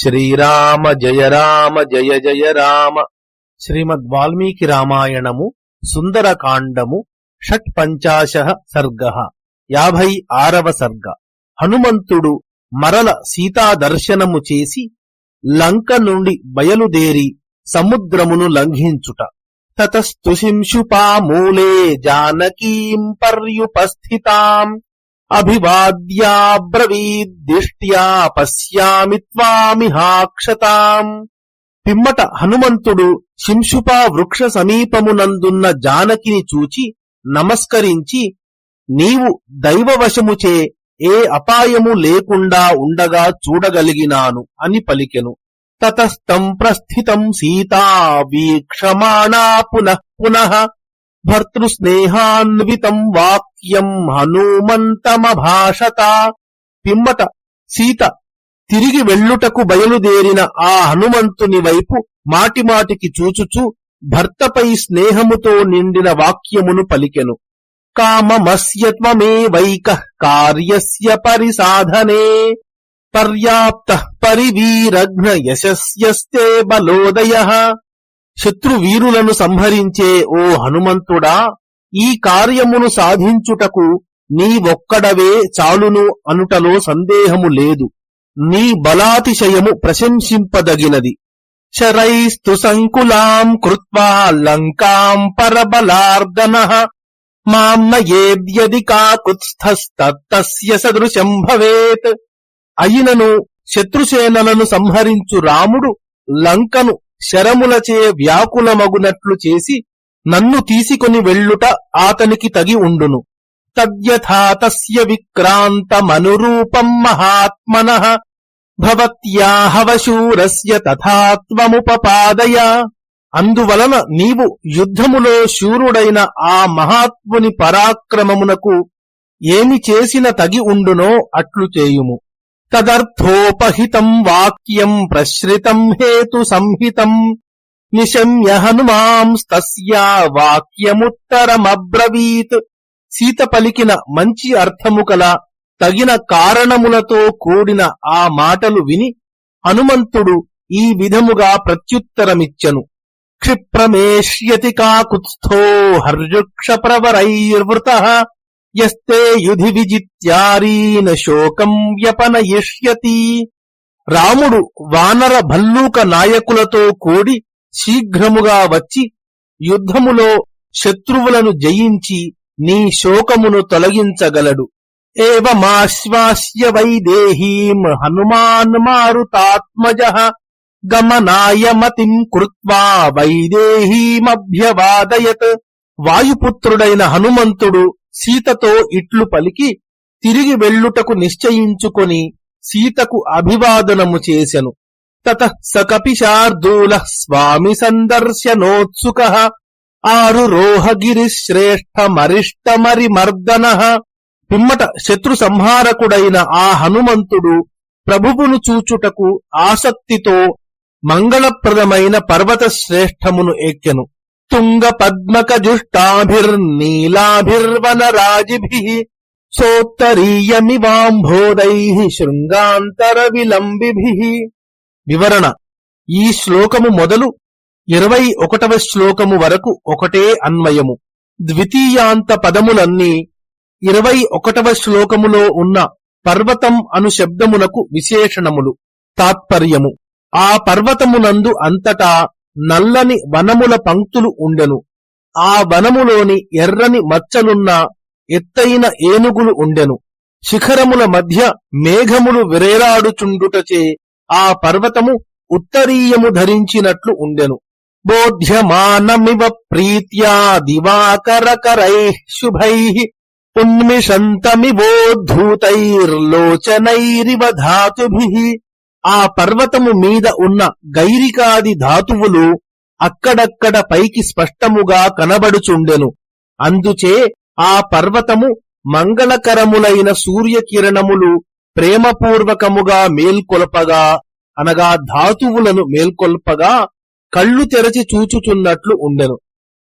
శ్రీరామ జయ రామ జయ జయ రామ. శ్రీమద్ వాల్మీకి రామాయణము సుందరకాండము shut పంచాశ సర్గ. యాభై ఆరవ సర్గ. హనుమంతుడు మరల సీతా దర్శనము చేసి లంక నుండి బయలుదేరి సముద్రమును లంఘించుట. తతస్తుశింశుపామూలే జానకీం పర్యుపస్థితాం. అభివాద్యాబ్రవీద్దిష్ట్యా పశ్యామి త్వామిహాక్షతాం పిమ్మట హనుమంతుడు శింషుపా వృక్ష సమీపమునందున్న జానకిని చూచి నమస్కరించి నీవు దైవవశముచే ఏ అపాయము లేకుండా ఉండగా చూడగలిగినాను అని పలికెను. తతస్తం ప్రస్థితం సీతా వీక్షమాణా పునః పునః భర్తృస్నేహాన్వితం వాక్యం హనుమంతమభాషత. పిమ్మట సీత తిరిగి వెళ్ళుటకు బయలుదేరిన ఆ హనుమంతుని వైపు మాటిమాటికి చూచుచూ భర్తపై స్నేహముతో నిండిన వాక్యమును పలికెను. కామమస్యత్వమే వైక కార్యస్య పరిసాధనే. పర్యాప్త పరివీరఘ్న యశస్యస్తే బలోదయ. శత్రువీరులను సంహరించే ఓ హనుమంతుడా ఈ కార్యమును సాధించుటకు నీ ఒక్కడవే చాలును అనుటలో సందేహము లేదు. నీ బలాతిశయము ప్రశంసింపదగినది. శరైస్తు సంకులాం కృత్వా లంకాం పరబలార్దన మాం కాకుత్స్థస్తస్య సదృశం భవేత్. అయినను శత్రుసేనలను సంహరించు రాముడు లంకను శరములచే వ్యాకులమగునట్లు చేసి నన్ను తీసుకొని వెళ్ళుట ఆతనికి తగి ఉండును. తద్యథా తస్య విక్రాంతమనురూపం మహాత్మన భవత్యాహవశూరస్య తథాత్వముపపాదయ. అందువలన నీవు యుద్ధములో శూరుడైన ఆ మహాత్ముని పరాక్రమమునకు ఏమి చేసిన తగి ఉండునో అట్లు చేయుము. తదర్థోపహితం వాక్యం ప్రశ్రితం హేతు సంహితం. నిశమ్య హనుమాంస్తస్యా వాక్యముత్తరమబ్రవీత్. సీత పలికిన మంచి అర్థము కల తగిన కారణములతో కూడిన ఆ మాటలు విని హనుమంతుడు ఈ విధముగా ప్రత్యుత్తరమిచ్చెను. క్షిప్రమేష్యతి కాకుత్స్థో హర్యుక్ష ప్రవరైర్వృత యస్తే యుధి విజిత్యారీన శోకం వ్యపనయిష్యతి. రాముడు వానర భల్లూక నాయకులతో కూడి శీఘ్రముగా వచ్చి యుద్ధములో శత్రువులను జయించి నీ శోకమును తొలగించగలడు. ఏవమాశ్వాస్య వైదేహీం హనుమాన్ మారుతాత్మజ గమనాయ మతిం కృత్వా వైదేహీమభ్యవాదయత్. వాయుపుత్రుడైన హనుమంతుడు సీతతో ఇట్లు పలికి తిరిగి వెళ్ళుటకు నిశ్చయించుకొని సీతకు అభివాదనము చేసెను. తత సకపిశార్దూల స్వామి సందర్శనోత్సుక మరిష్టమరి మర్దన పిమ్మట శత్రు సంహారకుడైన ఆ హనుమంతుడు ప్రభువును చూచుటకు ఆసక్తితో మంగళప్రదమైన పర్వత శ్రేష్టమును ఎక్కెను. తుంగ పద్మకజుష్టాభిర్నీలాభిర్వనరాజిభి సోత్తరీయమివాంభోదై శృంగాంతర విలంబిభి వివరణ. ఈ శ్లోకము మొదలు ఇరవై ఒకటవ శ్లోకము వరకు ఒకటే అన్వయము. ద్వితీయాంత పదములన్నీ ఇరవై ఒకటవ శ్లోకములో ఉన్న పర్వతం అను శబ్దమునకు విశేషణములు తాత్పర్యము. ఆ పర్వతమునందు అంతటా నల్లని వనముల పంక్తులు ఉండెను. ఆ వనములోని ఎర్రని మచ్చలున్న ఎత్తైన ఏనుగులు ఉండెను. శిఖరముల మధ్య మేఘములు విరేరాడుచుండుటచే ఆ పర్వతము ఉత్తరీయము ధరించినట్లు ఉండెను. బోధ్యమానమివ ప్రీత్యా దివాకరకరై శుభై ఉన్మిషంతమివోద్ధూతైర్లోచనైరివ ధాతుభి ఆ పర్వతము మీద ఉన్న గైరికాది ధాతువులు అక్కడక్కడ పైకి స్పష్టముగా కనబడుచుండెను. అందుచే ఆ పర్వతము మంగళకరములైన సూర్యకిరణములు ప్రేమపూర్వకముగా మేల్కొల్పగా అనగా ధాతువులను మేల్కొల్పగా కళ్ళు తెరచి చూచుచున్నట్లు ఉండెను.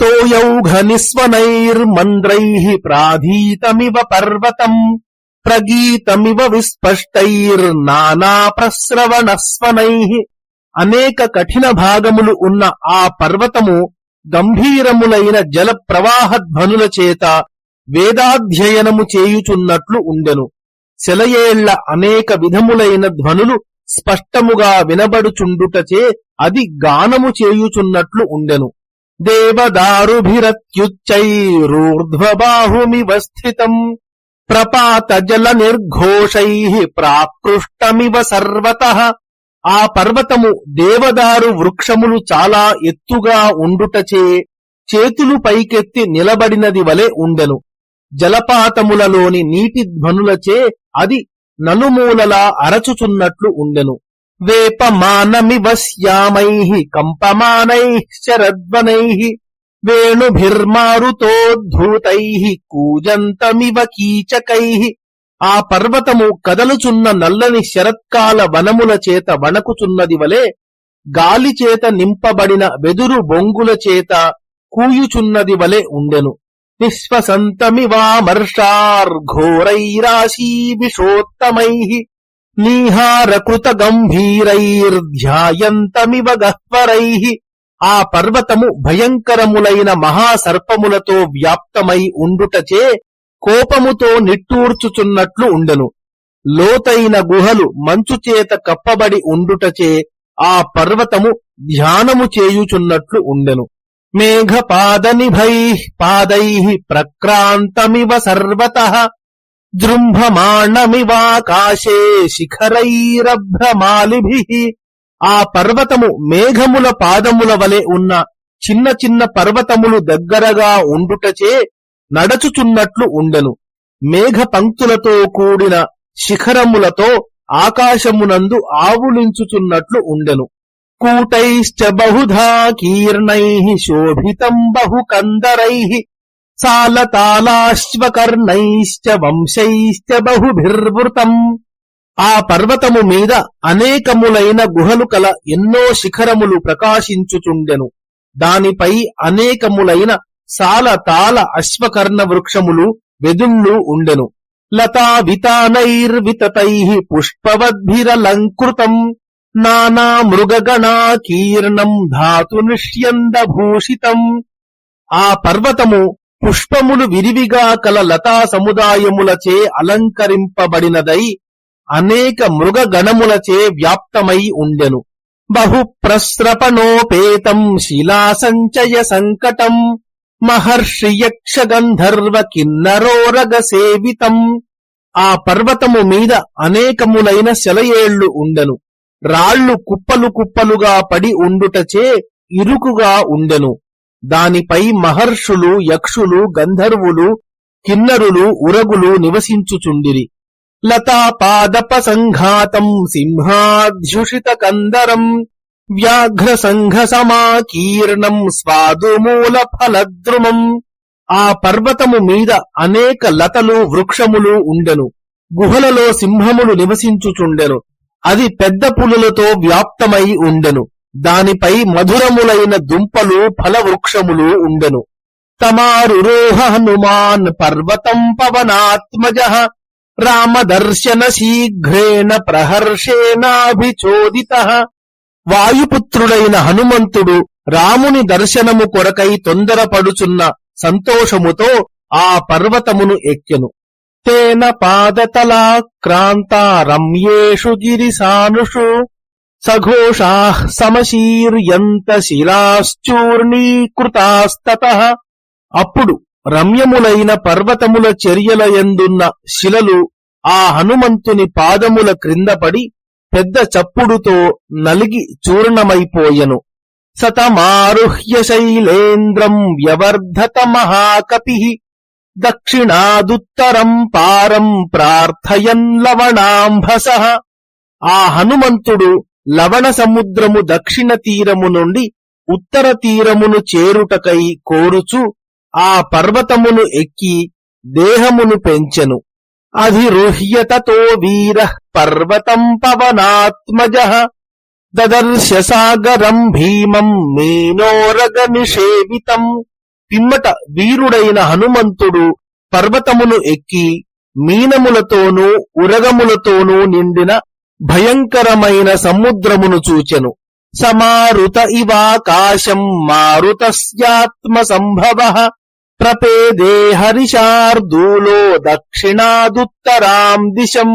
తోయౌఘ నిస్వనైర్మంద్రై ప్రాధీతమివ పర్వతం. ప్రగీతమివ విస్పష్టైర్నానా ప్రస్రవణస్వనై. అనేక కఠిన భాగములు ఉన్న ఆ పర్వతము గంభీరములైన జల ప్రవాహ ధ్వనుల చేత వేదాధ్యయనము చేయుచున్నట్లు ఉండెను. సెలయేళ్ళ అనేక విధములైన ధ్వనులు స్పష్టముగా వినబడుచుండుటచే అది గానము చేయుచున్నట్లు ఉండెను. దేవదారుభిరత్యుచ్చైరూర్ధ్వబాహుమివ స్థితం. ప్రపాత జల నిర్ఘోషై ప్రాకృష్టమివ సర్వత. ఆ పర్వతము దేవదారు వృక్షములు చాలా ఎత్తుగా ఉండుటచే చేతులు పైకెత్తి నిలబడినది వలె ఉండెను. జలపాతములలోని నీటి ధ్వనులచే అది నలుమూలలా అరచుచున్నట్లు ఉండెను. వేపమానమివ శ్యామై కంపమానై శరద్వనై. వేణుభిర్మారుతోద్ధూతై కూజంతమివ కీచకై. ఆ పర్వతము కదలుచున్న నల్లని శరత్కాల వనముల చేత వణకుచున్నది వలె గాలి చేత నింపబడిన వెదురు బొంగుల చేత కూయుచున్నది వలె ఉండెను. నిశ్వసంతమివామర్షార్ఘోరైరాశీ విషోత్తమై నీహారకృత గంభీరైర్ధ్యాయంతమివ గహ్వరై. ఆ పర్వతము భయంకరములైన మహాసర్పములతో వ్యాప్తమై ఉండుటచే కోపముతో నిట్టూర్చుచున్నట్లు ఉండెను. లోతైన గుహలు మంచుచేత కప్పబడి ఉండుటచే ఆ పర్వతము ధ్యానము చేయుచున్నట్లు ఉండెను. మేఘపాదనిభై పాదై ప్రక్రాంతమివ సర్వత జృంభమాణమివాకాశే శిఖరైరభ్రమాలిభి ఆ పర్వతము మేఘముల పాదముల వలె ఉన్న చిన్న చిన్న పర్వతములు దగ్గరగా ఉండుటచే నడచుచున్నట్లు ఉండెను. మేఘ పంక్తులతో కూడిన శిఖరములతో ఆకాశమునందు ఆవులించుచున్నట్లు ఉండెను. కూటైశ్చ బహుధా కీర్ణై శోభితం బహుకందరై సాలతాలాశ్వకర్ణైశ్చ వంశైశ్చ బహుభిర్వృతం. ఆ పర్వతము మీద అనేకములైన గుహలు కల ఎన్నో శిఖరములు ప్రకాశించుచుండెను. దానిపై అనేకములైన సాల తాల అశ్వకర్ణ వృక్షములు వెదుళ్ళు ఉండెను. లతా వితానైర్వితతై పుష్పవద్భిరలంకృతం నానా మృగగణాకీర్ణం ధాతు నిష్యందభూషితం. ఆ పర్వతము పుష్పములు విరివిగా కల లతా సముదాయములచే అలంకరింపబడినదై అనేక మృగగణములచే వ్యాప్తమై ఉండెను. బహు ప్రస్రపణోపేతం శిలాసంచయ సంకటం మహర్షి యక్ష గంధర్వ కిన్నరోరగ సేవితం ఆ పర్వతము మీద అనేకములైన శలయేళ్ళు ఉండెను. రాళ్ళు కుప్పలు కుప్పలుగా పడి ఉండుటచే ఇరుకుగా ఉండెను. దానిపై మహర్షులు యక్షులు గంధర్వులు కిన్నరులు ఉరగులు నివసించుచుండిరి. లతాపాదప సంఘాతం సింహాధ్యుషిత కందరం వ్యాఘ్ర సంఘ సమాకీర్ణం స్వాదుమూల ఫలద్రుమం ఆ పర్వతము మీద అనేక లతలు వృక్షములు ఉండెను. గుహలలో సింహములు నివసించుచుండెను. అది పెద్ద పులులతో వ్యాప్తమై ఉండెను. దానిపై మధురములైన దుంపలు ఫలవృక్షములు ఉండెను. తమారురోహ హనుమాన్ పర్వతం పవనాత్మజ. రామదర్శన శీఘ్రేణ ప్రహర్షేణాభిచోదిత. వాయుపుత్రుడైన హనుమంతుడు రాముని దర్శనము కొరకై తొందరపడుచున్న సంతోషముతో ఆ పర్వతమును ఎక్కెను. తేన పాదతలా రమ్యేషు గిరిసానుషు. సఘోషా సమశీర్యంత శిలాశ్చూర్ణీకృతాస్తత. అప్పుడు రమ్యములైన పర్వతముల చర్యలయందున్న శిలలు ఆ హనుమంతుని పాదముల క్రిందపడి పెద్ద చప్పుడుతో నలిగి చూర్ణమైపోయెను. సతమారుహ్య శైలేంద్రం వ్యవర్ధత మహాకపి. దక్షిణాదుత్తరం పారం ప్రార్థయన్ లవణాంభస. ఆ హనుమంతుడు లవణ సముద్రము దక్షిణ తీరము నుండి ఉత్తర తీరమును చేరుటకై కోరుచు ఆ పర్వతమును ఎక్కి దేహమును పెంచెను. అధిరుహ్యతతో వీర పర్వతం పవనాత్మజ. దదర్శ సాగరం భీమం మీనోరగ నిషేవితం. పిమ్మట వీరుడైన హనుమంతుడు పర్వతమును ఎక్కి మీనములతోనూ ఉరగములతోనూ నిండిన భయంకరమైన సముద్రమును చూచెను. సమారుత ఇవాకాశం మారుతస్యాత్మ సంభవ ప్రపేదే హరిశార్దూలో దక్షిణాదుత్తరాం దిశం.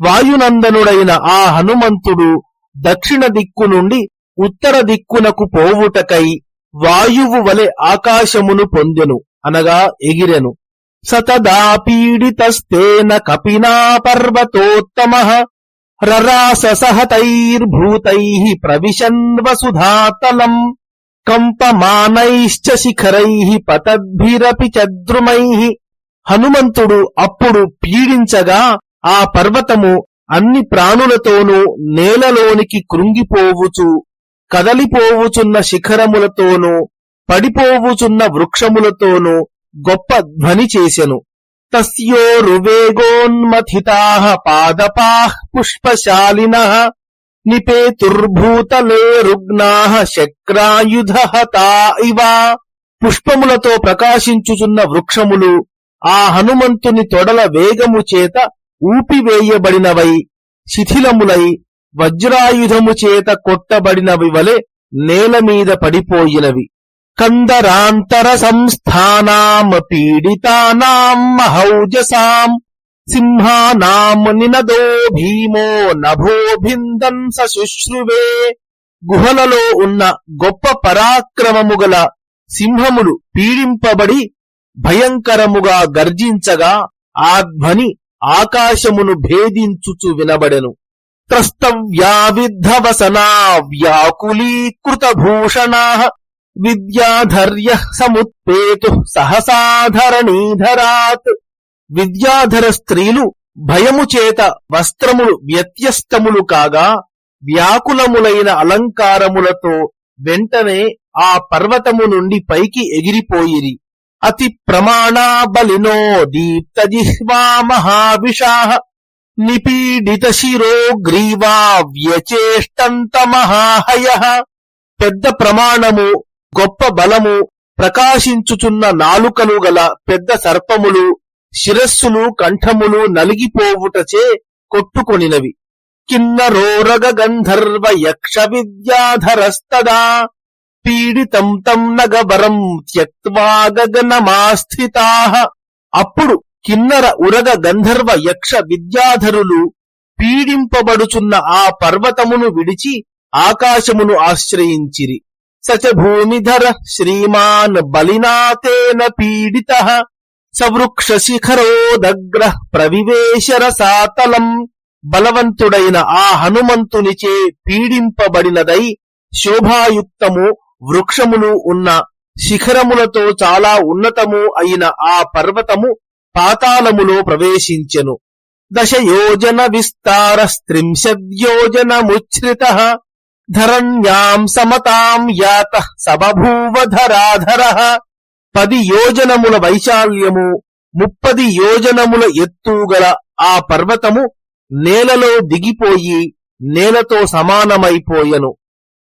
వాయునందనుడైన ఆ హనుమంతుడు దక్షిణ దిక్కు నుండి ఉత్తర దిక్కునకు పోవుటకై వాయువు వలె ఆకాశమును పొందెను అనగా ఎగిరెను. సతదా పీడితస్తేన కపినా పర్వతోత్తమ. రరాస సహతైర్భూతై ప్రవిశన్ వసుధాతలం. కంపమానైశ్చ శిఖరై పతద్భిరపి చద్రుమై. హనుమంతుడు అప్పుడు పీడించగా ఆ పర్వతము అన్ని ప్రాణులతోనూ నేలలోనికి కృంగిపోవుచు కదలిపోవుచున్న శిఖరములతోనూ పడిపోవుచున్న వృక్షములతోనూ గొప్ప ధ్వని చేసెను. తస్యోరువేగోన్మథితా పాదపా పుష్పశాలిన. నిపేతుర్భూతలే రుగ్నా శక్రాయుధహతా ఇవ పుష్పములతో ప్రకాశించుచున్న వృక్షములు ఆ హనుమంతుని తొడల వేగము చేత ఊపివేయబడినవై శిథిలములై వజ్రాయుధము చేత కొట్టబడినవి వలె నేల మీద పడిపోయినవి। కందరాంతర సంస్థానాం పీడితానాం మహౌజసాం। సింహానామనినదో భీమో నభోభిందం శుశ్రువే గుహలలో ఉన్న గొప్ప పరాక్రమము గల సింహములు పీడింపబడి భయంకరముగా గర్జించగా ఆ ధ్వని ఆకాశమును భేదించుచు వినబడెను. త్రస్తవ్యావిద్ధవసనా వ్యాకులీకృత విద్యాధర్య సముత్పేతు సహసాధరణీధరాత్ విద్యాధర స్త్రీలు భయము చేత వస్త్రములు వ్యత్యస్తములు కాగా వ్యాకులములైన అలంకారములతో వెంటనే ఆ పర్వతము నుండి పైకి ఎగిరిపోయిరి. అతి ప్రమాణా బలినో దీప్త జిహ్వా మహావిషా నిపీడిత శిరో గ్రీవా వ్యచేష్టంత మహాహయ పెద్ద ప్రమాణము గొప్ప బలము ప్రకాశించుచున్న నాలుకలు గల పెద్ద సర్పములు శిరస్సులు కంఠములు నలిగిపోవుటచే కొట్టుకొనినవి. కిన్నరోరగ గంధర్వ యక్ష విద్యాధరస్తదా పీడితం తం నగబరం త్యక్వా గగనమాస్థితా అప్పుడు కిన్నర ఉరగ గంధర్వ యక్ష విద్యాధరులు పీడింపబడుచున్న ఆ పర్వతమును విడిచి ఆకాశమును ఆశ్రయించిరి. సచ భూమిధర శ్రీమాన్ బలినాతేన పీడిత. సవృక్ష శిఖరోదగ్ర బలవంతుడైన ఆ హనుమంతునిచే పీడింపబడినదై శోభాయుక్తము వృక్షములు ఉన్న శిఖరములతో చాలా ఉన్నతము అయిన ఆ పర్వతము పాతాళములో ప్రవేశించెను. దశయోజన విస్తార స్త్రింశద్యోజనముచ్ఛ్రిత ధరణ్యాం సమతాం యాత సబభూవ ధరాధర. పది యోజనముల వైశాల్యము ముప్పది యోజనముల ఎత్తుగల ఆ పర్వతము నేలలో దిగిపోయి నేలతో సమానమైపోయెను.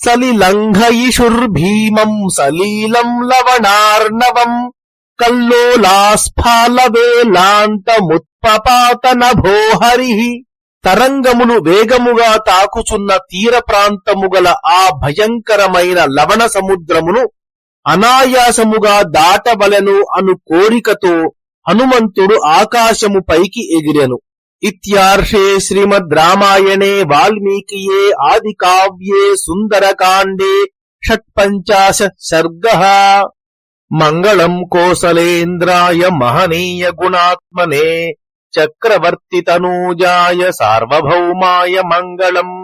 సలిలంఘయిషుర్భీమం సలీలం లవణార్ణవం కల్లోలాస్ఫాలవేలాంతముత్పపాత నభోహరి తరంగములు వేగముగా తాకుచున్న తీర ప్రాంతము గల ఆ భయంకరమైన లవణ సముద్రమును అనాయాసముగా దాటవలెను అను కోరికతో హనుమంతుడు ఆకాశము పైకి ఎగిరెను. ఇత్యార్షే శ్రీమద్ రామాయణే వాల్మీకియే ఆది కావ్యే సుందరకాండే షట్పంచాశ సర్గ. మంగళం కోసలేంద్రాయ మహనీయ గుణాత్మనే చక్రవర్తి తనూజాయ సార్వభౌమాయ మంగళం.